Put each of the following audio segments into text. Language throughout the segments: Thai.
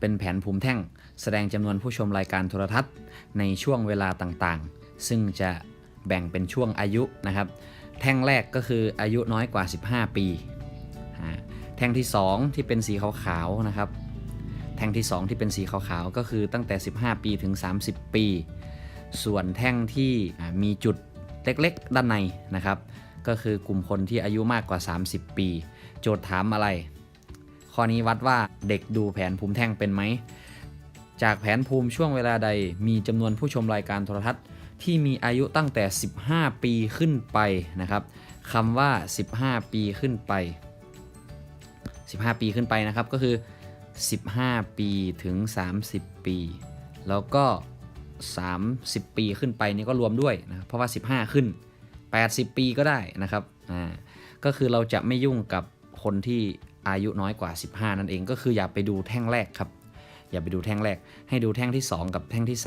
เป็นแผนภูมิแท่ง แสดงจำนวนผู้ชมรายการโทรทัศน์ในช่วงเวลาต่างๆ ซึ่งจะแบ่งเป็นช่วงอายุนะครับ แท่งแรกก็คืออายุน้อยกว่า 15 ปี แท่งที่ 2 ที่เป็นสีขาวๆนะครับ แท่งที่ 2 ที่เป็นสีขาวๆก็คือตั้งแต่ 15 ปีถึง 30 ปี ส่วนแท่งที่มีจุดเล็กๆ ด้านในนะครับ ก็คือกลุ่มคนที่อายุมากกว่า 30 ปี โจทย์ถามอะไร ข้อนี้วัดว่าเด็กดูแผนภูมิแท่งเป็นไหม จากแผนภูมิช่วงเวลาใดมีจำนวนผู้ชมรายการโทรทัศน์ที่มีอายุตั้งแต่ 15 ปีขึ้นไปนะครับคำว่า 15 ปีขึ้นไป 15 ปีขึ้นไปนะครับก็คือ 15 ปีถึง 30 ปี แล้วก็ 30 ปีขึ้นไปนี่ก็รวมด้วยนะเพราะว่า 15 ขึ้น 80 ปีก็ได้นะครับอ่าก็คือเราจะไม่ยุ่งกับคนที่ อายุน้อยกว่า 15 นั่นเองก็คืออย่าไปดูแท่งแรกครับ อย่าไปดูแท่งแรก ให้ดูแท่งที่ 2 กับแท่งที่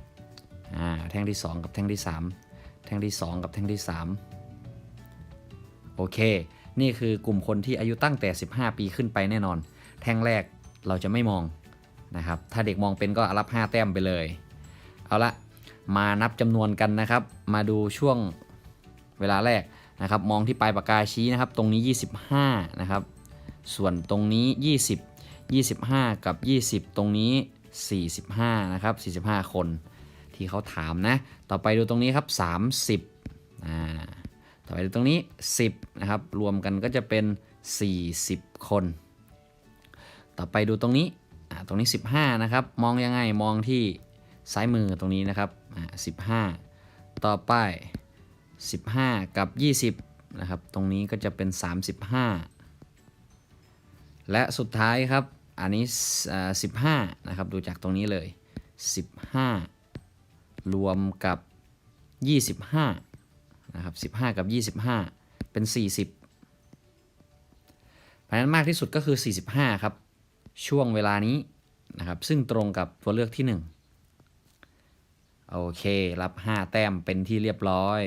3อ่าแท่งที่ 2 กับแท่งที่ 3 แท่งที่ 2 กับแท่งที่ 3 โอเค นี่คือกลุ่มคนที่อายุตั้งแต่ 15 ปีขึ้นไปแน่นอน แท่งแรกเราจะไม่มองนะครับ ถ้าเด็กมองเป็นก็รับ 5 แต้มไปเลย เอาละมานับจำนวนกันนะครับ มาดูช่วงเวลาแรกนะครับ มองที่ปลายปากกาชี้นะครับ ตรงนี้ 25 นะครับ ส่วนตรงนี้ 20 25 กับ 20 ตรงนี้ 45 นะครับ 45 คนที่เขาถามนะ ต่อไปดูตรงนี้ครับ 30อ่าต่อไปดูตรงนี้ 10 นะครับ รวมกันก็จะเป็น 40 คน ต่อไปดูตรงนี้ตรงนี้ 15 นะครับ มองยังไง มองที่ซ้ายมือตรงนี้นะครับอ่า15ต่อไป 15 กับ 20 นะครับ ตรงนี้ก็จะเป็น 35 และสุดท้ายครับ อันนี้ 15 นะครับ ดูจากตรงนี้เลย 15 รวมกับ 25 นะครับ 15 กับ 25 เป็น 40เพราะฉะนั้นมากที่สุดก็คือ 45 ครับ ช่วงเวลานี้นะครับ ซึ่งตรงกับตัวเลือกที่ 1 โอเค รับ 5 แต้มเป็นที่เรียบร้อย